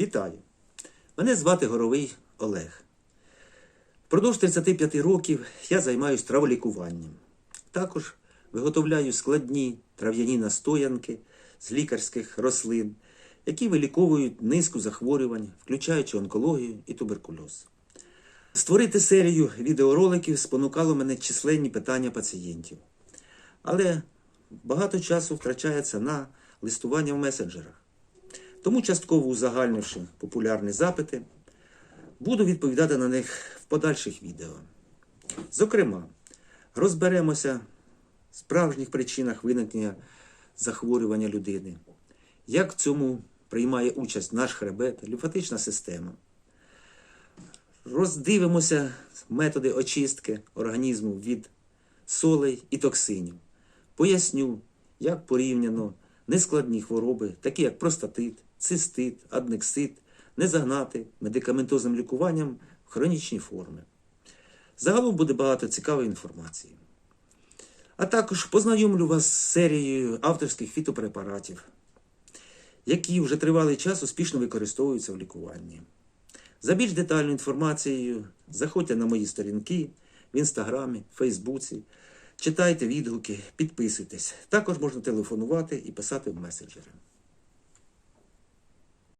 Вітаю! Мене звати Горовий Олег. Впродовж 35 років я займаюся траволікуванням. Також виготовляю складні трав'яні настоянки з лікарських рослин, які виліковують низку захворювань, включаючи онкологію і туберкульоз. Створити серію відеороликів спонукало мене численні питання пацієнтів. Але багато часу втрачається на листування в месенджерах. Тому, частково узагальнивши популярні запити, буду відповідати на них в подальших відео. Зокрема, розберемося в справжніх причинах виникнення захворювання людини, як в цьому приймає участь наш хребет, лімфатична система. Роздивимося методи очистки організму від солей і токсинів. Поясню, як порівняно нескладні хвороби, такі як простатит, цистит, аднексит, не загнати медикаментозним лікуванням в хронічні форми. Загалом буде багато цікавої інформації. А також познайомлю вас з серією авторських фітопрепаратів, які вже тривалий час успішно використовуються в лікуванні. За більш детальною інформацією заходьте на мої сторінки в інстаграмі, Фейсбуці, читайте відгуки, підписуйтесь. Також можна телефонувати і писати в меседжери.